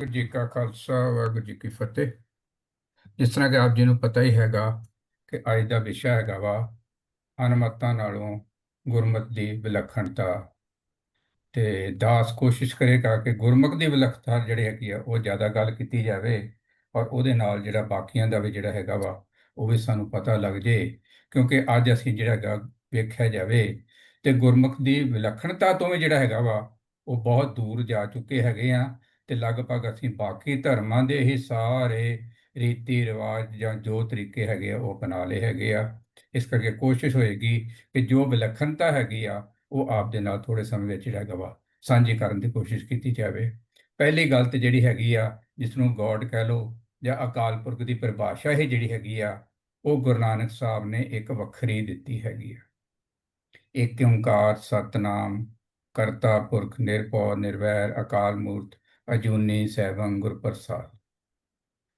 ਵਾਹਿਗੁਰੂ ਜੀ ਕਾ ਖਾਲਸਾ, ਵਾਹਿਗੁਰੂ ਜੀ ਕੀ ਫਤਿਹ। ਜਿਸ ਤਰ੍ਹਾਂ ਕਿ ਆਪ ਜੀ ਨੂੰ ਪਤਾ ਹੀ ਹੈਗਾ ਕਿ ਅੱਜ ਦਾ ਵਿਸ਼ਾ ਹੈਗਾ ਵਾ ਅਨਮਤਾਂ ਨਾਲੋਂ ਗੁਰਮਤ ਦੀ ਵਿਲੱਖਣਤਾ। ਤੇ ਦਾਸ ਕੋਸ਼ਿਸ਼ ਕਰੇਗਾ ਕਿ ਗੁਰਮੁਖ ਦੀ ਵਿਲੱਖਣਤਾ ਜਿਹੜੀ ਹੈਗੀ ਆ, ਉਹ ਜ਼ਿਆਦਾ ਗੱਲ ਕੀਤੀ ਜਾਵੇ ਔਰ ਉਹਦੇ ਨਾਲ ਜਿਹੜਾ ਬਾਕੀਆਂ ਦਾ ਵੀ ਜਿਹੜਾ ਹੈਗਾ ਵਾ, ਉਹ ਵੀ ਸਾਨੂੰ ਪਤਾ ਲੱਗ ਜੇ। ਕਿਉਂਕਿ ਅੱਜ ਅਸੀਂ ਜਿਹੜਾ ਹੈਗਾ ਵੇਖਿਆ ਜਾਵੇ ਤੇ ਗੁਰਮੁਖ ਦੀ ਵਿਲੱਖਣਤਾ ਤੋਂ ਵੀ ਜਿਹੜਾ ਹੈਗਾ ਵਾ, ਉਹ ਬਹੁਤ ਦੂਰ ਜਾ ਚੁੱਕੇ ਹੈਗੇ ਆ ਤੇ ਲਗਭਗ ਅਸੀਂ ਬਾਕੀ ਧਰਮਾਂ ਦੇ ਹੀ ਸਾਰੇ ਰੀਤੀ ਰਿਵਾਜ ਜਾਂ ਜੋ ਤਰੀਕੇ ਹੈਗੇ ਆ, ਉਹ ਅਪਣਾ ਲਏ ਹੈਗੇ ਆ। ਇਸ ਕਰਕੇ ਕੋਸ਼ਿਸ਼ ਹੋਏਗੀ ਕਿ ਜੋ ਵਿਲੱਖਣਤਾ ਹੈਗੀ ਆ, ਉਹ ਆਪ ਦੇ ਨਾਲ ਥੋੜੇ ਸਮੇਂ ਵਿੱਚ ਜਿਹੜਾ ਹੈਗਾ ਵਾ, ਸਾਂਝੀ ਕਰਨ ਦੀ ਕੋਸ਼ਿਸ਼ ਕੀਤੀ ਜਾਵੇ। ਪਹਿਲੀ ਗੱਲ ਤੇ ਜਿਹੜੀ ਹੈਗੀ ਆ ਜਿਸ ਨੂੰ ਗੋਡ ਕਹਿ ਲੋ ਜਾਂ ਅਕਾਲ ਪੁਰਖ ਦੀ ਪਰਿਭਾਸ਼ਾ ਹੀ ਜਿਹੜੀ ਹੈਗੀ ਆ, ਉਹ ਗੁਰੂ ਨਾਨਕ ਸਾਹਿਬ ਨੇ ਇੱਕ ਵੱਖਰੀ ਦਿੱਤੀ ਹੈਗੀ ਆ। ਏਕ ਓੰਕਾਰ, ਸਤਨਾਮ, ਕਰਤਾ ਪੁਰਖ, ਨਿਰਭਉ, ਨਿਰਵੈਰ, ਅਕਾਲ ਮੂਰਤ ਅਜੂਨੀ ਸੈਭੰ ਗੁਰ ਪ੍ਰਸਾਦ।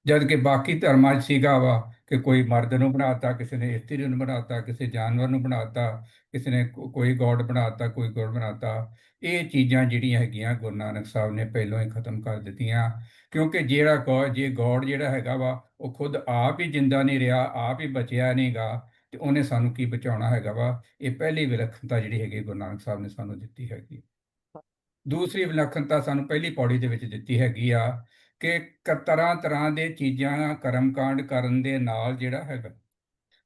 ਜਦ ਕਿ ਬਾਕੀ ਧਰਮਾਂ 'ਚ ਸੀਗਾ ਵਾ ਕਿ ਕੋਈ ਮਰਦ ਨੂੰ ਬਣਾਤਾ, ਕਿਸੇ ਨੇ ਇਸਤਰੀ ਨੂੰ ਬਣਾਤਾ, ਕਿਸੇ ਜਾਨਵਰ ਨੂੰ ਬਣਾਤਾ, ਕਿਸੇ ਨੇ ਕੋਈ ਗੋਡ ਬਣਾਤਾ, ਕੋਈ ਗੋਡ ਬਣਾਤਾ, ਇਹ ਚੀਜ਼ਾਂ ਜਿਹੜੀਆਂ ਹੈਗੀਆਂ ਗੁਰੂ ਨਾਨਕ ਸਾਹਿਬ ਨੇ ਪਹਿਲਾਂ ਹੀ ਖਤਮ ਕਰ ਦਿੱਤੀਆਂ। ਕਿਉਂਕਿ ਜਿਹੜਾ ਗੋਡ ਜੇ ਗੋਡ ਜਿਹੜਾ ਹੈਗਾ ਵਾ, ਉਹ ਖੁਦ ਆਪ ਹੀ ਜਿੰਦਾ ਨਹੀਂ ਰਿਹਾ, ਆਪ ਹੀ ਬਚਿਆ ਨਹੀਂਗਾ ਤੇ ਉਹਨੇ ਸਾਨੂੰ ਕੀ ਬਚਾਉਣਾ ਹੈਗਾ ਵਾ? ਇਹ ਪਹਿਲੀ ਵਿਲੱਖਣਤਾ ਜਿਹੜੀ ਹੈਗੀ ਗੁਰੂ ਨਾਨਕ ਸਾਹਿਬ ਨੇ ਸਾਨੂੰ ਦਿੱਤੀ ਹੈਗੀ। ਦੂਸਰੀ ਵਿਲੱਖਣਤਾ ਸਾਨੂੰ ਪਹਿਲੀ ਪੌੜੀ ਦੇ ਵਿੱਚ ਦਿੱਤੀ ਹੈਗੀ ਆ ਕਿ ਤਰ੍ਹਾਂ ਤਰ੍ਹਾਂ ਦੇ ਚੀਜ਼ਾਂ ਕਰਮਕਾਂਡ ਕਰਨ ਦੇ ਨਾਲ ਜਿਹੜਾ ਹੈਗਾ,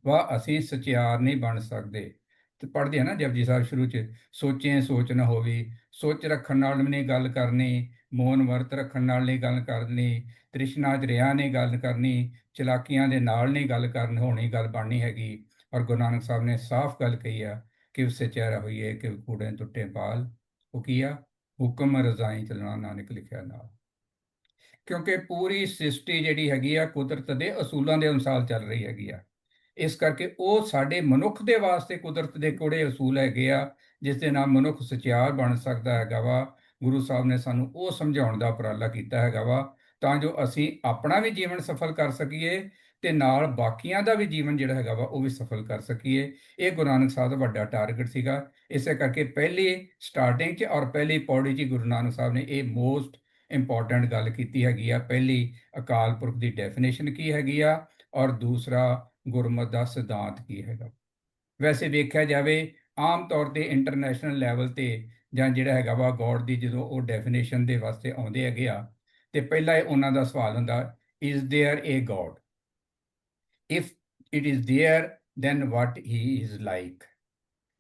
ਵਾ ਅਸੀਂ ਸਚਿਆਰ ਨਹੀਂ ਬਣ ਸਕਦੇ। ਤੇ ਪੜ੍ਹਦੇ ਆ ਨਾ ਜਪਜੀ ਸਾਹਿਬ ਸ਼ੁਰੂ ਚ, ਸੋਚੇ ਸੋਚ ਨਾ ਹੋਵੇ, ਸੋਚ ਰੱਖਣ ਨਾਲ ਵੀ ਨਹੀਂ ਗੱਲ ਕਰਨੀ, ਮੌਨ ਵਰਤ ਰੱਖਣ ਨਾਲ ਨਹੀਂ ਗੱਲ ਕਰਨੀ, ਤ੍ਰਿਸ਼ਨਾ ਚ ਰਿਆ ਨਹੀਂ ਗੱਲ ਕਰਨੀ, ਚਲਾਕੀਆਂ ਦੇ ਨਾਲ ਨਹੀਂ ਗੱਲ ਕਰਨ ਹੋਣੀ ਗੱਲ ਬਣਨੀ ਹੈਗੀ। ਔਰ ਗੁਰੂ ਨਾਨਕ ਸਾਹਿਬ ਨੇ ਸਾਫ਼ ਗੱਲ ਕਹੀ ਆ ਕਿ ਉਸੇ ਚਿਹਰਾ ਹੋਈਏ, ਕਿ ਕੂੜੇ ਟੁੱਟੇ ਪਾਲ, ਉਹ ਕੀ ਆ? ਹੁਕਮ ਰਜ਼ਾਈ ਚੱਲਣਾ ਨਾਨਕ ਲਿਖਿਆ ਨਾਲ। ਕਿਉਂਕਿ ਪੂਰੀ ਸ੍ਰਿਸ਼ਟੀ ਜਿਹੜੀ ਹੈਗੀ ਆ, ਕੁਦਰਤ ਦੇ ਅਸੂਲਾਂ ਦੇ ਅਨੁਸਾਰ ਚੱਲ ਰਹੀ ਹੈਗੀ ਆ। ਇਸ ਕਰਕੇ ਉਹ ਸਾਡੇ ਮਨੁੱਖ ਦੇ ਵਾਸਤੇ ਕੁਦਰਤ ਦੇ ਕੋੜੇ ਅਸੂਲ ਹੈਗੇ ਆ, ਜਿਸ ਦੇ ਨਾਲ ਮਨੁੱਖ ਸਚਿਆਰ ਬਣ ਸਕਦਾ ਹੈਗਾ ਵਾ। ਗੁਰੂ ਸਾਹਿਬ ਨੇ ਸਾਨੂੰ ਉਹ ਸਮਝਾਉਣ ਦਾ ਉਪਰਾਲਾ ਕੀਤਾ ਹੈਗਾ ਵਾ, ਤਾਂ ਜੋ ਅਸੀਂ ਆਪਣਾ ਵੀ ਜੀਵਨ ਸਫਲ ਕਰ ਸਕੀਏ ਤੇ ਨਾਲ ਬਾਕੀਆਂ ਦਾ ਵੀ ਜੀਵਨ ਜਿਹੜਾ ਹੈਗਾ ਵਾ ਉਹ ਵੀ ਸਫਲ ਕਰ ਸਕੀਏ ਇਹ ਗੁਰੂ ਨਾਨਕ ਸਾਹਿਬ ਦਾ ਵੱਡਾ ਟਾਰਗੇਟ ਸੀਗਾ ਇਸੇ ਕਰਕੇ ਪਹਿਲੀ ਸਟਾਰਟਿੰਗ 'ਚ ਔਰ ਪਹਿਲੀ ਪੌੜੀ 'ਚ ਗੁਰੂ ਨਾਨਕ ਸਾਹਿਬ ਨੇ ਇਹ ਮੋਸਟ ਇੰਪੋਰਟੈਂਟ ਗੱਲ ਕੀਤੀ ਹੈਗੀ ਆ ਪਹਿਲੀ ਅਕਾਲ ਪੁਰਖ ਦੀ ਡੈਫੀਨੇਸ਼ਨ ਕੀ ਹੈਗੀ ਆ ਔਰ ਦੂਸਰਾ ਗੁਰਮਤਿ ਦਾ ਸਿਧਾਂਤ ਕੀ ਹੈਗਾ ਵੈਸੇ ਵੇਖਿਆ ਜਾਵੇ ਆਮ ਤੌਰ ਤੇ ਇੰਟਰਨੈਸ਼ਨਲ ਲੈਵਲ ਤੇ ਜਾਂ ਜਿਹੜਾ ਹੈਗਾ ਵਾ ਗੋਡ ਦੀ ਜਦੋਂ ਉਹ ਡੈਫੀਨੇਸ਼ਨ ਦੇ ਵਾਸਤੇ ਆਉਂਦੇ ਹੈਗੇ ਆ ਤੇ ਪਹਿਲਾ ਇਹ ਉਹਨਾਂ ਦਾ ਸਵਾਲ ਹੁੰਦਾ is there a god if it is there, then what he is like?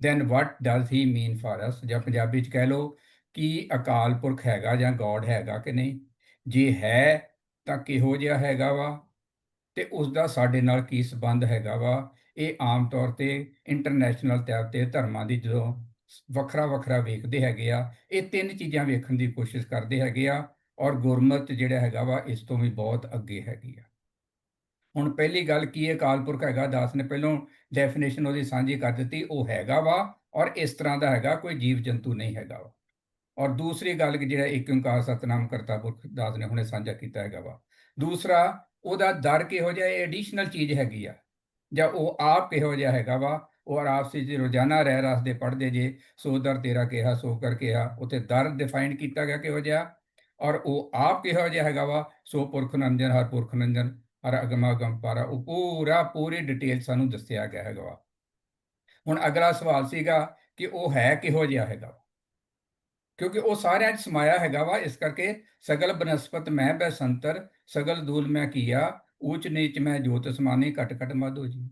Then what does he mean for us? ਜਾਂ ਪੰਜਾਬੀ ਚ ਕਹਿ ਲਓ ਕਿ ਅਕਾਲ ਪੁਰਖ ਹੈਗਾ ਜਾਂ ਗੋਡ ਹੈਗਾ ਕਿ ਨਹੀਂ? ਜੇ ਹੈ, ਤਾਂ ਕਿਹੋ ਜਿਹਾ ਹੈਗਾ ਵਾ? ਤੇ ਉਸ ਦਾ ਸਾਡੇ ਨਾਲ ਕੀ ਸੰਬੰਧ ਹੈਗਾ ਵਾ? ਇਹ ਆਮ ਤੌਰ ਤੇ ਇੰਟਰਨੈਸ਼ਨਲ ਤੌਰ ਤੇ ਧਰਮਾਂ ਦੀ ਜਦੋਂ ਵੱਖਰਾ ਵੱਖਰਾ ਵੇਖਦੇ ਹੈਗੇ ਆ, ਇਹ ਤਿੰਨ ਚੀਜ਼ਾਂ ਵੇਖਣ ਦੀ ਕੋਸ਼ਿਸ਼ ਕਰਦੇ ਹੈਗੇ ਆ ਔਰ ਗੁਰਮਤਿ ਜਿਹੜਾ ਹੈਗਾ ਵਾ, ਇਸ ਤੋਂ ਵੀ ਬਹੁਤ ਅੱਗੇ ਹੈਗੀ ਆ। ਹੁਣ ਪਹਿਲੀ ਗੱਲ ਕੀ ਹੈ? ਅਕਾਲ ਪੁਰਖ ਹੈਗਾ, ਦਾਸ ਨੇ ਪਹਿਲਾਂ ਡੈਫੀਨੇਸ਼ਨ ਉਹਦੀ ਸਾਂਝੀ ਕਰ ਦਿੱਤੀ, ਉਹ ਹੈਗਾ ਵਾ ਔਰ ਇਸ ਤਰ੍ਹਾਂ ਦਾ ਹੈਗਾ, ਕੋਈ ਜੀਵ ਜੰਤੂ ਨਹੀਂ ਹੈਗਾ ਵਾ। ਔਰ ਦੂਸਰੀ ਗੱਲ ਕਿ ਜਿਹੜਾ ਇੱਕ ਓੰਕਾਰ ਸਤਨਾਮ ਕਰਤਾ ਪੁਰਖ ਦਾਸ ਨੇ, ਹੁਣੇ ਸਾਂਝਾ ਕੀਤਾ ਹੈਗਾ ਵਾ। ਦੂਸਰਾ, ਉਹਦਾ ਦਰ ਕਿਹੋ ਜਿਹਾ, ਇਹ ਐਡੀਸ਼ਨਲ ਚੀਜ਼ ਹੈਗੀ ਆ। ਜਾਂ ਉਹ ਆਪ ਕਿਹੋ ਜਿਹਾ ਹੈਗਾ ਵਾ? ਔਰ ਆਪਸੀ ਸੇ ਰੋਜ਼ਾਨਾ ਰਹਿ ਰਸ ਦੇ ਪੜ੍ਹਦੇ ਜੇ, ਸੋ ਦਰ ਤੇਰਾ ਕਿਹਾ, ਸੋ ਕਰ ਕਿਹਾ, ਉਥੇ ਦਰ ਡਿਫਾਈਨ ਕੀਤਾ ਗਿਆ ਕਿਹੋ ਜਿਹਾ। ਔਰ ਉਹ ਆਪ ਕਿਹੋ ਜਿਹਾ ਹੈਗਾ ਵਾ? ਸੋ ਪੁਰਖ ਨੰਜਨ, ਹਰ ਪੁਰਖ ਨੰਜਨ। ਹਰ ਅਗਮਾ ਅਗਮ ਪਾਰਾ, ਉਹ ਪੂਰਾ ਪੂਰੀ ਡਿਟੇਲ ਸਾਨੂੰ ਦੱਸਿਆ ਗਿਆ ਹੈਗਾ ਵਾ। ਹੁਣ ਅਗਲਾ ਸਵਾਲ ਸੀਗਾ ਕਿ ਉਹ ਹੈ ਕਿਹੋ ਜਿਹਾ ਹੈਗਾ ਕਿਉਂਕਿ ਉਹ ਸਾਰਿਆਂ 'ਚ ਸਮਾਇਆ ਹੈਗਾ ਵਾ, ਇਸ ਕਰਕੇ ਸਗਲ ਬਨਸਪਤ ਮੈਂ ਬੈਸੰਤਰ, ਸਗਲ ਦੂਲ ਮੈਂ ਕੀਆ, ਊਚ ਨੀਚ ਮੈਂ ਜੋਤ ਸਮਾਨੇ ਕਟ ਕਟ ਮਾਧੋ ਜੀ।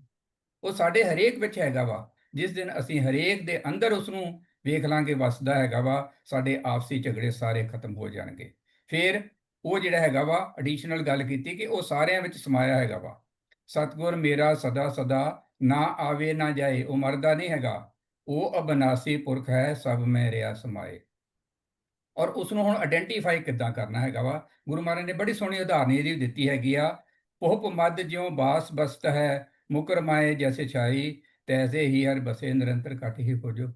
ਉਹ ਸਾਡੇ ਹਰੇਕ ਵਿੱਚ ਹੈਗਾ ਵਾ, ਜਿਸ ਦਿਨ ਅਸੀਂ ਹਰੇਕ ਦੇ ਅੰਦਰ ਉਸ ਨੂੰ ਵੇਖ ਲਾਂਗੇ, ਵਸਦਾ ਹੈਗਾ ਵਾ, ਸਾਡੇ ਆਪਸੀ ਝਗੜੇ ਸਾਰੇ ਖਤਮ ਹੋ ਜਾਣਗੇ। ਫਿਰ ਉਹ ਜਿਹੜਾ ਹੈਗਾ ਵਾ ਐਡੀਸ਼ਨਲ ਗੱਲ ਕੀਤੀ ਕਿ ਉਹ ਸਾਰਿਆਂ ਵਿੱਚ ਸਮਾਇਆ ਹੈਗਾ ਵਾ। ਸਤਗੁਰ ਮੇਰਾ ਸਦਾ ਸਦਾ, ਨਾ ਆਵੇ ਨਾ ਜਾਏ, ਉਹ ਮਰਦਾ ਨਹੀਂ ਹੈਗਾ। ਉਹ ਅਬਨਾਸੀ ਪੁਰਖ ਹੈ, ਸਭ ਮੈਂ ਰਿਆ ਸਮਾਏ। ਔਰ ਉਸ ਨੂੰ ਹੁਣ ਆਇਡੈਂਟੀਫਾਈ ਕਿੱਦਾਂ ਕਰਨਾ ਹੈਗਾ ਵਾ? ਗੁਰੂ ਮਹਾਰਾਜ ਨੇ ਬੜੀ ਸੋਹਣੀ ਉਦਾਹਰਣ ਇਹਦੀ ਦਿੱਤੀ ਹੈਗੀ ਆ। ਪੋਪ ਮਦ ਜਿਉ ਬਾਸ ਬਸਤ ਹੈ ਮੁਕਰਮਾਏ ਜੈਸੇ ਛਾਈ, ਤੈਸੇ ਹੀ ਹਰ ਬਸੇ ਨਿਰੰਤਰ ਘਟ ਹੀ ਹੋ ਜੋ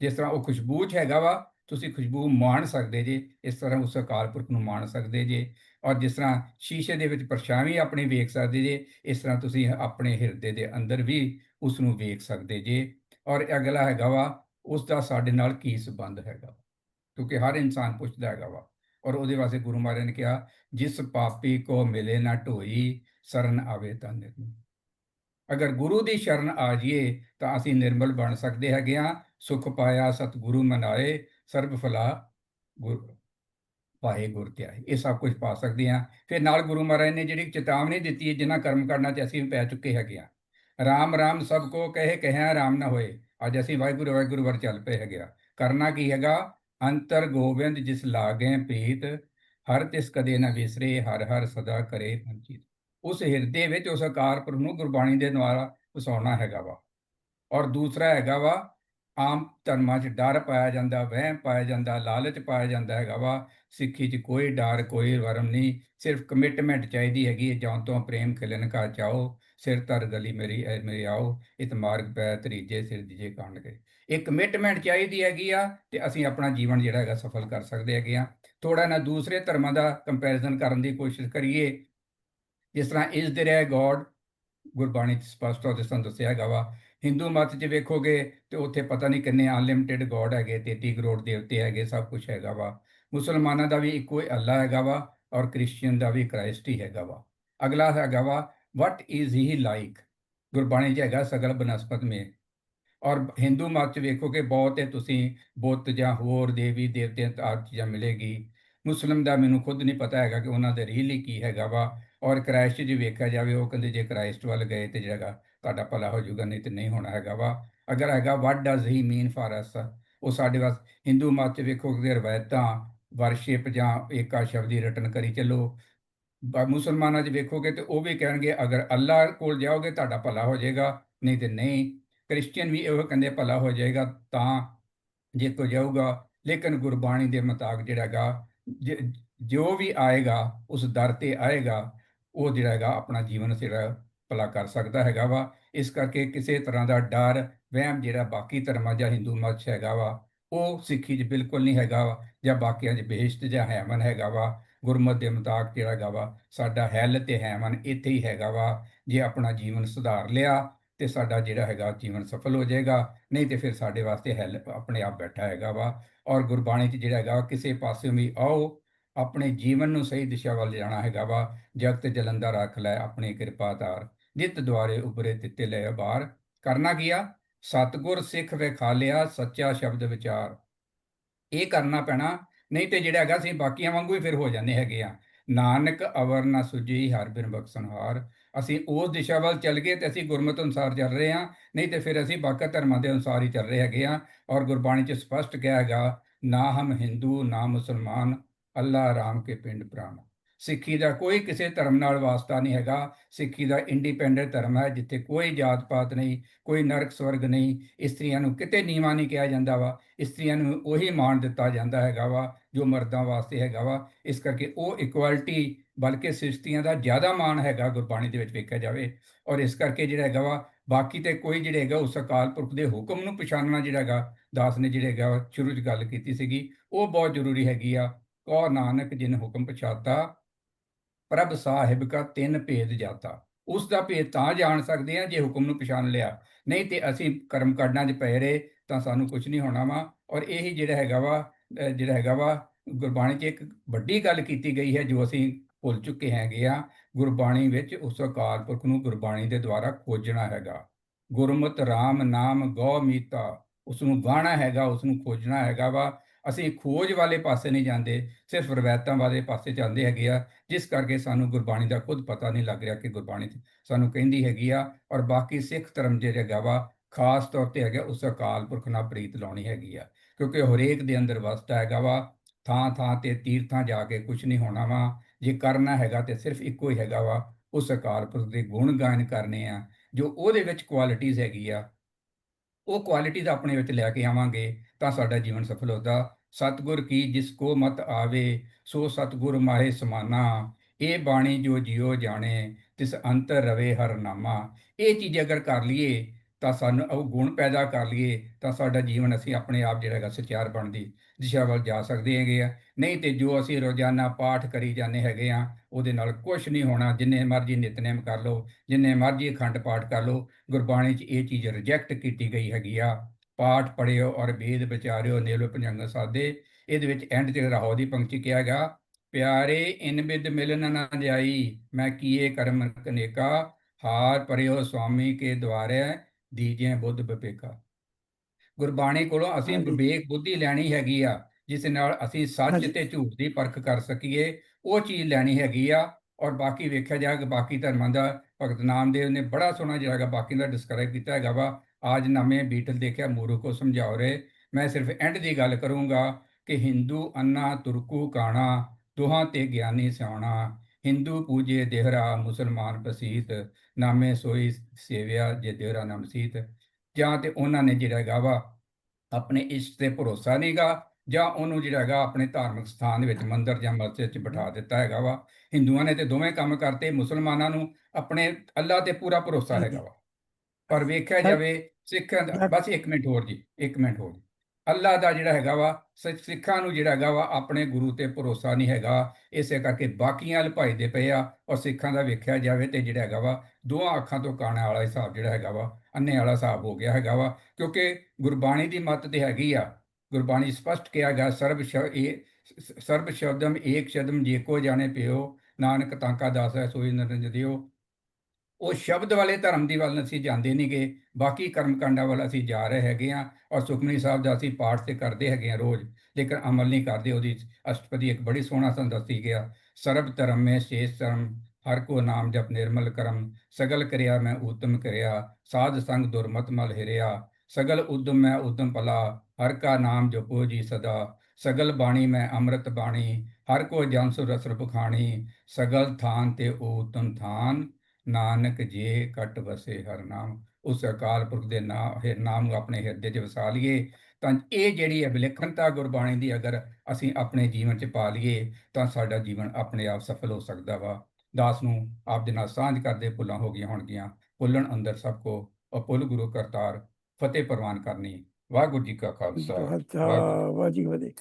ਜਿਸ ਤਰ੍ਹਾਂ ਉਹ ਖੁਸ਼ਬੂ ਚ ਹੈਗਾ ਵਾ ਤੁਸੀਂ ਖੁਸ਼ਬੂ ਮਾਣ ਸਕਦੇ ਜੇ, ਇਸ ਤਰ੍ਹਾਂ ਉਸ ਅਕਾਲ ਪੁਰਖ ਨੂੰ ਮਾਣ ਸਕਦੇ ਜੇ ਔਰ ਜਿਸ ਤਰ੍ਹਾਂ ਸ਼ੀਸ਼ੇ ਦੇ ਵਿੱਚ ਪਰਛਾਵੀਂ ਆਪਣੀ ਵੇਖ ਸਕਦੇ ਜੇ, ਇਸ ਤਰ੍ਹਾਂ ਤੁਸੀਂ ਆਪਣੇ ਹਿਰਦੇ ਦੇ ਅੰਦਰ ਵੀ ਉਸ ਨੂੰ ਵੇਖ ਸਕਦੇ ਜੇ ਔਰ ਅਗਲਾ ਹੈਗਾ ਵਾ, ਉਸ ਦਾ ਸਾਡੇ ਨਾਲ ਕੀ ਸੰਬੰਧ ਹੈਗਾ ਕਿਉਂਕਿ ਹਰ ਇਨਸਾਨ ਪੁੱਛਦਾ ਹੈਗਾ ਵਾ ਔਰ ਉਹਦੇ ਵਾਸਤੇ ਗੁਰੂ ਮਹਾਰਾਜ ਨੇ ਕਿਹਾ, ਜਿਸ ਪਾਪੀ ਕੋ ਮਿਲੇ ਨਾ ਢੋਈ, ਸਰਨ ਆਵੇ ਤਾਂ ਨਿਰਮਲ। ਅਗਰ ਗੁਰੂ ਦੀ ਸ਼ਰਨ ਆ ਜਾਈਏ ਤਾਂ ਅਸੀਂ ਨਿਰਮਲ ਬਣ ਸਕਦੇ ਹੈਗੇ ਆ ਸੁਖ ਪਾਇਆ ਸਤਿਗੁਰੂ ਮਨਾਏ ਸਰਬ ਫਲਾ ਗੁਰ ਪਾਏ ਗੁਰ ਧਿਆਏ ਇਹ ਸਭ ਕੁਝ ਪਾ ਸਕਦੇ ਆ ਫਿਰ ਨਾਲ ਗੁਰੂ ਮਹਾਰਾਜ ਨੇ ਜਿਹੜੀ ਚੇਤਾਵਨੀ ਦਿੱਤੀ ਹੈ, ਜਿਨ੍ਹਾਂ ਕਰਮ ਕਰਨਾ ਤੇ ਅਸੀਂ ਵੀ ਪੈ ਚੁੱਕੇ ਹੈਗੇ ਆ ਰਾਮ ਰਾਮ ਸਭ ਕੋ ਕਹੇ, ਕਹਿਆ, ਰਾਮ ਨਾ ਹੋਏ। ਅੱਜ ਅਸੀਂ ਵਾਹਿਗੁਰੂ ਵਾਹਿਗੁਰੂ ਵਰ ਚੱਲ ਪਏ ਹੈਗੇ ਆ ਕਰਨਾ ਕੀ ਹੈਗਾ? ਅੰਤਰ ਗੋਬਿੰਦ ਜਿਸ ਲਾਗੇ ਪ੍ਰੀਤ ਹਰ ਤਿਸ ਕਦੇ ਨਾ ਵਿਸਰੇ, ਹਰ ਹਰ ਸਦਾ ਕਰੇ ਪੰਚੀਤ ਉਸ ਹਿਰਦੇ ਵਿੱਚ ਉਸ ਆਕਾਰ ਪੁਰਖ ਨੂੰ ਗੁਰਬਾਣੀ ਦੇ ਦੁਆਰਾ ਵਸਾਉਣਾ ਹੈਗਾ ਵਾ। ਔਰ ਦੂਸਰਾ ਹੈਗਾ ਵਾ ਆਮ ਧਰਮਾਂ 'ਚ ਡਰ ਪਾਇਆ ਜਾਂਦਾ, ਵਹਿਮ ਪਾਇਆ ਜਾਂਦਾ, ਲਾਲਚ ਪਾਇਆ ਜਾਂਦਾ ਹੈਗਾ ਵਾ। ਸਿੱਖੀ 'ਚ ਕੋਈ ਡਰ, ਕੋਈ ਵਰਮ ਨਹੀਂ। ਸਿਰਫ ਕਮਿਟਮੈਂਟ ਚਾਹੀਦੀ ਹੈਗੀ ਹੈ ਜਾਂ ਤੋਂ ਪ੍ਰੇਮ ਖਿਲਨ ਕਾ ਚਾਓ ਸਿਰ ਧਰ ਗਲੀ ਮੇਰੀ, ਐ ਮੇਰੇ ਆਓ ਇਤ ਮਾਰਗ ਪੈ ਤਰੀਜੇ ਸਿਰ ਦੀਜੇ ਕਾਂਡ ਗਏ ਇਹ ਕਮਿਟਮੈਂਟ ਚਾਹੀਦੀ ਹੈਗੀ ਆ ਤੇ ਅਸੀਂ ਆਪਣਾ ਜੀਵਨ ਜਿਹੜਾ ਹੈਗਾ ਸਫਲ ਕਰ ਸਕਦੇ ਹੈਗੇ ਆ। ਥੋੜਾ ਨਾ ਦੂਸਰੇ ਧਰਮਾਂ ਦਾ ਕੰਪੈਰੀਜ਼ਨ ਕਰਨ ਦੀ ਕੋਸ਼ਿਸ਼ ਕਰੀਏ। ਜਿਸ ਤਰ੍ਹਾਂ ਇਸ ਦੇ ਰਹਿ ਗੋਡ ਗੁਰਬਾਣੀ ਚ ਸਪਸ਼ਟ ਤੌਰ ਤੇ ਸਾਨੂੰ ਦੱਸਿਆ ਹੈਗਾ ਵਾ ਹਿੰਦੂ ਮਤ 'ਚ ਵੇਖੋਗੇ ਤੇ ਉੱਥੇ ਪਤਾ ਨਹੀਂ ਕਿੰਨੇ ਅਨਲਿਮਿਟਿਡ ਗੋਡ ਹੈਗੇ 33 ਕਰੋੜ ਦੇਵਤੇ ਹੈਗੇ, ਸਭ ਕੁਝ ਹੈਗਾ ਵਾ। ਮੁਸਲਮਾਨਾਂ ਦਾ ਵੀ ਇੱਕੋ ਹੀ ਅੱਲਾ ਹੈਗਾ ਵਾ ਔਰ ਕ੍ਰਿਸਚੀਅਨ ਦਾ ਵੀ ਕ੍ਰਾਈਸਟ ਹੀ ਹੈਗਾ ਵਾ। ਅਗਲਾ ਹੈਗਾ ਵਾ what is he like Gurbani 'ਚ ਹੈਗਾ ਸਗਲ ਬਨਸਪਤ ਮੇ ਔਰ ਹਿੰਦੂ ਮਤ 'ਚ ਵੇਖੋਗੇ ਬਹੁਤ ਹੈ, ਤੁਸੀਂ ਬੁੱਤ ਜਾਂ ਹੋਰ ਦੇਵੀ ਦੇਵਤਿਆਂ ਆਦਿ ਚੀਜ਼ਾਂ ਮਿਲੇਗੀ। ਮੁਸਲਮ ਦਾ ਮੈਨੂੰ ਖੁਦ ਨਹੀਂ ਪਤਾ ਹੈਗਾ ਕਿ ਉਹਨਾਂ ਦੇ ਰੀਲੀ ਕੀ ਹੈਗਾ ਵਾ। ਔਰ ਕ੍ਰਾਈਸਟ ਜੇ ਵੇਖਿਆ ਜਾਵੇ, ਉਹ ਕਹਿੰਦੇ ਜੇ ਕ੍ਰਾਈਸਟ ਵੱਲ ਗਏ ਤੇ ਜਿਹੜਾ ਤੁਹਾਡਾ ਭਲਾ ਹੋ ਜਾਊਗਾ, ਨਹੀਂ ਤੇ ਨਹੀਂ ਹੋਣਾ ਹੈਗਾ ਵਾ। ਅਗਰ ਹੈਗਾ ਵਾਟ ਡਸ ਹੀ ਮੀਨ ਫਾਰ ਅਸ ਉਹ ਸਾਡੇ ਵਾਸ ਹਿੰਦੂ ਮਤ 'ਚ ਵੇਖੋਗੇ ਰਵਾਇਤਾਂ ਵਰਸ਼ਿਪ ਜਾਂ ਏਕਾ ਸ਼ਬਦੀ ਰਟਨ ਕਰੀ ਚੱਲੋ। ਮੁਸਲਮਾਨਾਂ 'ਚ ਵੇਖੋਗੇ ਤੇ ਉਹ ਵੀ ਕਹਿਣਗੇ, ਅਗਰ ਅੱਲਾ ਕੋਲ ਜਾਓਗੇ, ਤੁਹਾਡਾ ਭਲਾ ਹੋ ਜਾਏਗਾ, ਨਹੀਂ ਤੇ ਨਹੀਂ। ਕ੍ਰਿਸਚੀਅਨ ਵੀ ਇਹੋ ਕਹਿੰਦੇ, ਭਲਾ ਹੋ ਜਾਏਗਾ ਤਾਂ ਜੇ ਕੋ ਜਾਊਗਾ, ਲੇਕਿਨ ਗੁਰਬਾਣੀ ਦੇ ਮੁਤਾਬਕ ਜਿਹੜਾਗਾ ਜੋ ਵੀ ਆਏਗਾ, ਉਸ ਦਰ ਤੇ ਆਏਗਾ, ਉਹ ਜਿਹੜਾ ਹੈਗਾ, ਆਪਣਾ ਜੀਵਨ ਜਿਹੜਾ ਭਲਾ ਕਰ ਸਕਦਾ ਹੈਗਾ ਵਾ। ਇਸ ਕਰਕੇ ਕਿਸੇ ਤਰ੍ਹਾਂ ਦਾ ਡਰ, ਵਹਿਮ ਜਿਹੜਾ ਬਾਕੀ ਧਰਮਾਂ ਜਾਂ ਹਿੰਦੂ ਮਤ 'ਚ ਹੈਗਾ ਵਾ, ਉਹ ਸਿੱਖੀ 'ਚ ਬਿਲਕੁਲ ਨਹੀਂ ਹੈਗਾ ਵਾ ਜਾਂ ਬਾਕੀਆਂ 'ਚ ਬਹਿਸ਼ਤ ਜਾਂ ਹੈਮਨ ਹੈਗਾ ਵਾ। ਗੁਰਮਤ ਦੇ ਮੁਤਾਬਕ ਜਿਹੜਾ ਹੈਗਾ ਵਾ, ਸਾਡਾ ਹੈਲ ਤੇ ਹੈਮਨ ਇੱਥੇ ਹੀ ਹੈਗਾ ਵਾ। ਜੇ ਆਪਣਾ ਜੀਵਨ ਸੁਧਾਰ ਲਿਆ ਤੇ ਸਾਡਾ ਜਿਹੜਾ ਹੈਗਾ ਜੀਵਨ ਸਫਲ ਹੋ ਜਾਏਗਾ, ਨਹੀਂ ਤੇ ਫਿਰ ਸਾਡੇ ਵਾਸਤੇ ਹੈਲ ਆਪਣੇ ਆਪ ਬੈਠਾ ਹੈਗਾ ਵਾ। ਔਰ ਗੁਰਬਾਣੀ 'ਚ ਜਿਹੜਾ ਹੈਗਾ ਕਿਸੇ ਪਾਸਿਓਂ ਵੀ ਆਓ, ਆਪਣੇ ਜੀਵਨ ਨੂੰ ਸਹੀ ਦਿਸ਼ਾ ਵੱਲ ਜਾਣਾ ਹੈਗਾ ਵਾ। ਜਗਤ ਜਲੰਧਰ ਰੱਖ ਲੈ, ਆਪਣੀ ਕਿਰਪਾ ਧਾਰ। ਨਿਤ ਦੁਆਰੇ ਉਬਰੇ ਦਿੱਤੇ ਲੈ ਬਾਹਰ ਕਰਨਾ ਕੀਆ ਸਤਗੁਰ ਸਿੱਖ ਵਿਖਾਲਿਆ ਸੱਚਾ ਸ਼ਬਦ ਵਿਚਾਰ। ਇਹ ਕਰਨਾ ਪੈਣਾ, ਨਹੀਂ ਤੇ ਜਿਹੜਾ ਹੈਗਾ ਅਸੀਂ ਬਾਕੀਆਂ ਵਾਂਗੂ ਹੀ ਫਿਰ ਹੋ ਜਾਂਦੇ ਹੈਗੇ ਆ। ਨਾਨਕ ਅਵਰ ਨਾ ਸੁਜੀ ਹਰ ਬਿਨ ਬਖਸ਼ਨਹਾਰ ਅਸੀਂ ਉਸ ਦਿਸ਼ਾ ਵੱਲ ਚੱਲ ਗਏ ਤੇ ਅਸੀਂ ਗੁਰਮਤਿ ਅਨੁਸਾਰ ਚੱਲ ਰਹੇ ਹਾਂ, ਨਹੀਂ ਤੇ ਫਿਰ ਅਸੀਂ ਬਾਕੀ ਧਰਮਾਂ ਦੇ ਅਨੁਸਾਰ ਹੀ ਚੱਲ ਰਹੇ ਹੈਗੇ ਆ ਔਰ ਗੁਰਬਾਣੀ 'ਚ ਸਪਸ਼ਟ ਕਿਹਾ ਹੈਗਾ, ਨਾ ਹਮ ਹਿੰਦੂ, ਨਾ ਮੁਸਲਮਾਨ, ਅੱਲਾ ਰਾਮ ਕੇ ਪਿੰਡ ਪ੍ਰਾਣ। ਸਿੱਖੀ ਦਾ ਕੋਈ ਕਿਸੇ ਧਰਮ ਨਾਲ ਵਾਸਤਾ ਨਹੀਂ ਹੈਗਾ। ਸਿੱਖੀ ਦਾ ਇੰਡੀਪੈਂਡੈਂਟ ਧਰਮ ਹੈ, ਜਿੱਥੇ ਕੋਈ ਜਾਤ ਪਾਤ ਨਹੀਂ, ਕੋਈ ਨਰਕ ਸਵਰਗ ਨਹੀਂ, ਇਸਤਰੀਆਂ ਨੂੰ ਕਿਤੇ ਨੀਵਾਂ ਨਹੀਂ ਕਿਹਾ ਜਾਂਦਾ ਵਾ। ਇਸਤਰੀਆਂ ਨੂੰ ਉਹੀ ਮਾਣ ਦਿੱਤਾ ਜਾਂਦਾ ਹੈਗਾ ਵਾ, ਜੋ ਮਰਦਾਂ ਵਾਸਤੇ ਹੈਗਾ ਵਾ। ਇਸ ਕਰਕੇ ਉਹ ਇਕੁਐਲਿਟੀ ਬਲਕਿ ਸਿਸ਼ਤੀਆਂ ਦਾ ਜ਼ਿਆਦਾ ਮਾਣ ਹੈਗਾ ਗੁਰਬਾਣੀ ਦੇ ਵਿੱਚ ਵੇਖਿਆ ਜਾਵੇ। ਔਰ ਇਸ ਕਰਕੇ ਜਿਹੜਾ ਹੈਗਾ ਵਾ, ਬਾਕੀ ਤੇ ਕੋਈ ਜਿਹੜਾ ਹੈਗਾ ਉਸ ਅਕਾਲ ਪੁਰਖ ਦੇ ਹੁਕਮ ਨੂੰ ਪਛਾਣਨਾ ਜਿਹੜਾ ਹੈਗਾ, ਦਾਸ ਨੇ ਜਿਹੜਾ ਹੈਗਾ ਸ਼ੁਰੂ 'ਚ ਗੱਲ ਕੀਤੀ ਸੀਗੀ, ਉਹ ਬਹੁਤ ਜ਼ਰੂਰੀ ਹੈਗੀ ਆ। ਕੋ ਨਾਨਕ ਜਿਨ ਹੁਕਮ ਪਛਾਤਾ ਪ੍ਰਭ ਸਾਹਿਬ ਕਾ ਤਿੰਨ ਭੇਦ ਜਾਤਾ। ਉਸ ਦਾ ਭੇਦ ਤਾਂ ਜਾਣ ਸਕਦੇ ਆ ਜੇ ਹੁਕਮ ਨੂੰ ਪਛਾਣ ਲਿਆ। ਨਹੀਂ ਤੇ ਅਸੀਂ ਕਰਮ ਕਾਂਡਾਂ 'ਚ ਪਏ ਰਹੇ ਤਾਂ ਸਾਨੂੰ ਕੁਝ ਨਹੀਂ ਹੋਣਾ ਵਾ। ਔਰ ਇਹੀ ਜਿਹੜਾ ਹੈਗਾ ਵਾ ਜਿਹੜਾ ਹੈਗਾ ਵਾ ਗੁਰਬਾਣੀ 'ਚ ਇੱਕ ਵੱਡੀ ਗੱਲ ਕੀਤੀ ਗਈ ਹੈ ਜੋ ਅਸੀਂ ਭੁੱਲ ਚੁੱਕੇ ਹੈਗੇ ਆ। ਗੁਰਬਾਣੀ ਵਿੱਚ ਉਸ ਅਕਾਲ ਪੁਰਖ ਨੂੰ ਗੁਰਬਾਣੀ ਦੇ ਦੁਆਰਾ ਖੋਜਣਾ ਹੈਗਾ। ਗੁਰਮਤ RAM ਨਾਮ ਗੋ ਮੀਤਾ। ਉਸ ਨੂੰ ਗਾਣਾ ਹੈਗਾ ਉਸ ਨੂੰ ਖੋਜਣਾ ਹੈਗਾ ਵਾ। ਅਸੀਂ ਖੋਜ ਵਾਲੇ ਪਾਸੇ ਨਹੀਂ ਜਾਂਦੇ, ਸਿਰਫ ਰਵਾਇਤਾਂ ਵਾਲੇ ਪਾਸੇ ਜਾਂਦੇ ਹੈਗੇ ਆ, ਜਿਸ ਕਰਕੇ ਸਾਨੂੰ ਗੁਰਬਾਣੀ ਦਾ ਖੁਦ ਪਤਾ ਨਹੀਂ ਲੱਗ ਰਿਹਾ ਕਿ ਗੁਰਬਾਣੀ ਸਾਨੂੰ ਕਹਿੰਦੀ ਹੈਗੀ ਆ, ਔਰ ਬਾਕੀ ਸਿੱਖ ਧਰਮ ਜਿਹੜਾ ਹੈਗਾ ਵਾ, ਖਾਸ ਤੌਰ ਤੇ ਹੈਗਾ ਉਸ ਅਕਾਲ ਪੁਰਖ ਨਾਲ ਪ੍ਰੀਤ ਲਾਉਣੀ ਹੈਗੀ ਆ, ਕਿਉਂਕਿ ਹਰੇਕ ਦੇ ਅੰਦਰ ਵਸਦਾ ਹੈਗਾ ਵਾ, ਥਾਂ ਥਾਂ ਤੇ ਤੀਰਥਾਂ ਜਾ ਕੇ ਕੁਝ ਨਹੀਂ ਹੋਣਾ ਵਾ, ਜੇ ਕਰਨਾ ਹੈਗਾ ਤੇ ਸਿਰਫ ਇੱਕੋ ਹੀ ਹੈਗਾ ਵਾ, ਉਸ ਅਕਾਲ ਪੁਰਖ ਦੇ ਗੁਣ ਗਾਇਨ ਕਰਨੇ ਆ, ਜੋ ਉਹਦੇ ਵਿੱਚ ਕੁਆਲਿਟੀਆਂ ਹੈਗੀ ਆ ਉਹ ਕੁਆਲਿਟੀਜ਼ ਆਪਣੇ ਵਿੱਚ ਲੈ ਕੇ ਆਵਾਂਗੇ, ਤਾਂ ਸਾਡਾ ਜੀਵਨ ਸਫਲ ਹੁੰਦਾ। ਸਤਗੁਰ ਕੀ ਜਿਸ ਕੋ ਮਤ ਆਵੇ, ਸੋ ਸਤਗੁਰ ਮਾਹੇ ਸਮਾਨਾ। ਇਹ ਬਾਣੀ ਜੋ ਜਿਉ ਜਾਣੇ, ਤਿਸ ਅੰਤਰ ਰਵੇ ਹਰ ਨਾਮਾ। ਇਹ ਚੀਜ਼ ਅਗਰ ਕਰ ਲਈਏ ਤਾਂ ਸਾਨੂੰ ਉਹ ਗੁਣ ਪੈਦਾ ਕਰ ਲਈਏ, ਤਾਂ ਸਾਡਾ ਜੀਵਨ ਅਸੀਂ ਆਪਣੇ ਆਪ ਜਿਹੜਾ ਹੈਗਾ ਸਚਿਆਰ ਬਣਦੀ ਦਿਸ਼ਾ ਵੱਲ ਜਾ ਸਕਦੇ ਹੈਗੇ ਆ। ਨਹੀਂ ਤੇ ਜੋ ਅਸੀਂ ਰੋਜ਼ਾਨਾ ਪਾਠ ਕਰੀ ਜਾਂਦੇ ਹੈਗੇ ਆ, ਉਹਦੇ ਨਾਲ ਕੁਝ ਨਹੀਂ ਹੋਣਾ। ਜਿੰਨੇ ਮਰਜ਼ੀ ਨਿਤਨੇਮ ਕਰ ਲਓ, ਜਿੰਨੇ ਮਰਜ਼ੀ ਅਖੰਡ ਪਾਠ ਕਰ ਲਓ, ਗੁਰਬਾਣੀ 'ਚ ਇਹ ਚੀਜ਼ ਰਿਜੈਕਟ ਕੀਤੀ ਗਈ ਹੈਗੀ ਆ। ਪਾਠ ਪੜਿਓ ਔਰ ਵੇਦ ਵਿਚਾਰਿਓ, ਨੇਲੋ ਭੰਜੰਗ ਸਾਦੇ, ਇਹਦੇ ਵਿੱਚ ਐਂਡ ਤੇ ਰਾਹੋ ਦੀ ਪੰਕਤੀ ਕਿਹਾ ਗਿਆ, ਪਿਆਰੇ, ਇਨ ਬਿਦ ਮਿਲਨ ਨਾ ਜਾਈ, ਮੈਂ ਕੀਏ ਕਰਮ ਕਨੇਕਾ, ਹਾਰ ਪਰਿਓ ਸੁਆਮੀ ਕੇ ਦੁਆਰੇ ਦੀਜੇ ਬੁੱਧ ਵਿਵੇਕਾ ਗੁਰਬਾਣੀ ਕੋਲੋਂ ਅਸੀਂ। ਵਿਵੇਕ ਬੁੱਧੀ ਲੈਣੀ ਹੈਗੀ ਆ ਜਿਸ ਨਾਲ ਅਸੀਂ ਸੱਚ। ਤੇ ਝੂਠ ਦੀ ਪਰਖ ਕਰ ਸਕੀਏ ਉਹ ਚੀਜ਼ ਲੈਣੀ ਹੈਗੀ ਆ ਔਰ ਬਾਕੀ ਵੇਖਿਆ ਜਾਏਗਾ ਬਾਕੀ ਧਰਮਾਂ ਦਾ ਭਗਤ ਨਾਮਦੇਵ ਨੇ ਬੜਾ ਸੋਹਣਾ ਜਿਹੜਾ ਹੈਗਾ ਬਾਕੀ ਦਾ ਡਿਸਕ੍ਰਾਈਬ ਕੀਤਾ ਹੈਗਾ ਵਾ ਆਜ ਨਵੇਂ ਬੀਟਲ ਦੇਖਿਆ ਮੂਰਖ ਕੋ ਸਮਝਾਓ ਰੇ ਮੈਂ ਸਿਰਫ ਐਂਡ ਦੀ ਗੱਲ ਕਰੂੰਗਾ ਕਿ ਹਿੰਦੂ ਅੰਨਾ ਤੁਰਕੂ ਕਾਣਾ ਦੋਹਾਂ ਤੇ ਗਿਆਨੀ ਸਿਆਣਾ ਹਿੰਦੂ ਪੂਜੇ ਦੇਹਰਾ ਮੁਸਲਮਾਨ ਪਸੀਤ ਨਾਮੇ ਸੋਈ ਸੇਵਿਆ ਜੇ ਦੇਹਰਾ ਨਾਮ ਸੀਤ। ਜਾਂ ਤੇ ਉਹਨਾਂ ਨੇ ਜਿਹੜਾ ਹੈਗਾ ਵਾ ਆਪਣੇ ਇਸ਼ਟ ਤੇ ਭਰੋਸਾ ਨਹੀਂਗਾ ਜਾਂ ਉਹਨੂੰ ਜਿਹੜਾ ਹੈਗਾ ਆਪਣੇ ਧਾਰਮਿਕ ਸਥਾਨ ਦੇ ਵਿੱਚ ਮੰਦਿਰ ਜਾਂ ਮਸਜਿਦ 'ਚ ਬਿਠਾ ਦਿੱਤਾ ਹੈਗਾ ਵਾ। ਹਿੰਦੂਆਂ ਨੇ ਤੇ ਦੋਵੇਂ ਕੰਮ ਕਰਤੇ ਮੁਸਲਮਾਨਾਂ ਨੂੰ ਆਪਣੇ ਅੱਲਾ ਤੇ ਪੂਰਾ ਭਰੋਸਾ। ਹੈਗਾ ਵਾ। ਪਰ ਵੇਖਿਆ ਜਾਵੇ ਸਿੱਖਾਂ ਦਾ ਬਸ ਇੱਕ ਮਿੰਟ ਹੋਰ ਜੀ ਇੱਕ ਮਿੰਟ ਹੋਰ ਅੱਲਾ ਦਾ ਜਿਹੜਾ ਹੈਗਾ ਵਾ ਸਿ- ਸਿੱਖਾਂ ਨੂੰ ਜਿਹੜਾ ਹੈਗਾ ਵਾ, ਆਪਣੇ ਗੁਰੂ ਤੇ ਭਰੋਸਾ ਨਹੀਂ ਹੈਗਾ। ਇਸੇ ਕਰਕੇ ਬਾਕੀਆਂ ਲਭਾਈਦੇ ਪਏ ਆ ਔਰ ਸਿੱਖਾਂ ਦਾ ਵੇਖਿਆ ਜਾਵੇ ਤੇ ਜਿਹੜਾ ਹੈਗਾ ਵਾ, ਦੋਹਾਂ ਅੱਖਾਂ ਤੋਂ ਕਾਣਾ ਵਾਲਾ ਹਿਸਾਬ ਜਿਹੜਾ ਹੈਗਾ ਵਾ ਅੰਨੇ ਵਾਲਾ ਹਿਸਾਬ ਹੋ ਗਿਆ ਹੈਗਾ ਵਾ। ਕਿਉਂਕਿ ਗੁਰਬਾਣੀ ਦੀ ਮੱਤ ਤੇ ਹੈਗੀ ਆ। ਗੁਰਬਾਣੀ ਸਪਸ਼ਟ ਕਿਹਾ ਗਿਆ, ਸਰਬ ਇਹ ਸਰਬ ਸ਼ਬਦਮ ਏਕ ਸ਼ਬਦਮ ਜੇ ਕੋ ਜਾਣੇ ਪਿਓ ਨਾਨਕ ਤਾਂਕਾ ਦਾਸ ਹੈ ਸੋਈ ਨਰਿੰਜ ਦਿਓ। ਉਹ ਸ਼ਬਦ ਵਾਲੇ ਧਰਮ ਦੀ ਵੱਲ ਅਸੀਂ ਜਾਂਦੇ ਨਹੀਂਗੇ ਬਾਕੀ ਕਰਮਕਾਂਡਾਂ ਵੱਲ ਅਸੀਂ ਜਾ ਰਹੇ ਹੈਗੇ ਆ ਔਰ ਸੁਖਮਨੀ ਸਾਹਿਬ ਦਾ ਅਸੀਂ ਪਾਠ ਤੇ ਕਰਦੇ ਹੈਗੇ ਆ ਰੋਜ਼, ਲੇਕਿਨ ਅਮਲ ਨਹੀਂ ਕਰਦੇ ਉਹਦੀ, ਅਸ਼ਟਪਦੀ ਇੱਕ ਬੜੀ ਸੋਹਣਾ ਸਾਨੂੰ ਦੱਸੀ ਗਿਆ, ਸਰਬ ਧਰਮ ਮੈਂ ਸ਼ੇਸ਼ ਧਰਮ, ਹਰ ਕੋ ਨਾਮ ਜਪ ਨਿਰਮਲ ਕਰਮ, ਸਗਲ ਕਰਿਆ ਮੈਂ ਉਤਮ ਕਰਿਆ, ਸਾਧ ਸੰਗ ਦੁਰਮਤ ਮਲ ਹਿਰਿਆ, ਸਗਲ ਉਦਮ ਮੈਂ ਉਦਮ ਭਲਾ, ਹਰ ਕਾ ਨਾਮ ਜਪੋ ਜੀ ਸਦਾ, ਸਗਲ ਬਾਣੀ ਮੈਂ ਅੰਮ੍ਰਿਤ ਬਾਣੀ, ਹਰ ਕੋ ਜਨ ਸੁ ਰਸ ਬਖਾਣੀ ਸਗਲ ਥਾਨ ਤੇ ਊਤਮ ਥਾਨ ਨਾਨਕ ਜੇ ਕਟ ਵਸੇ ਹਰ ਨਾਮ ਉਸ ਅਕਾਲ ਪੁਰਖ ਦੇ ਨਾਮ ਨਾਮ ਨੂੰ ਆਪਣੇ ਹਿਰਦੇ 'ਚ ਵਸਾ ਲਈਏ ਤਾਂ ਇਹ ਜਿਹੜੀ ਹੈ ਵਿਲੱਖਣਤਾ ਗੁਰਬਾਣੀ ਦੀ ਅਗਰ ਅਸੀਂ ਆਪਣੇ ਜੀਵਨ 'ਚ ਪਾ ਲਈਏ ਤਾਂ ਸਾਡਾ ਜੀਵਨ ਆਪਣੇ ਆਪ ਸਫਲ ਹੋ ਸਕਦਾ ਵਾ। ਦਾਸ ਨੂੰ ਆਪ ਦੇ ਨਾਲ ਸਾਂਝ ਕਰਦੇ ਭੁੱਲਾਂ ਹੋ ਗਈਆਂ ਹੋਣਗੀਆਂ। ਭੁੱਲਣ ਅੰਦਰ ਸਭ ਕੋ ਅਪੁੱਲ ਗੁਰੂ ਕਰਤਾਰ ਫਤਿਹ ਪ੍ਰਵਾਨ ਕਰਨੀ। ਵਾਹਿਗੁਰੂ ਜੀ ਕਾ ਖਾਲਸਾ। ਅੱਛਾ ਵਾਹ ਜੀ ਵਧੇ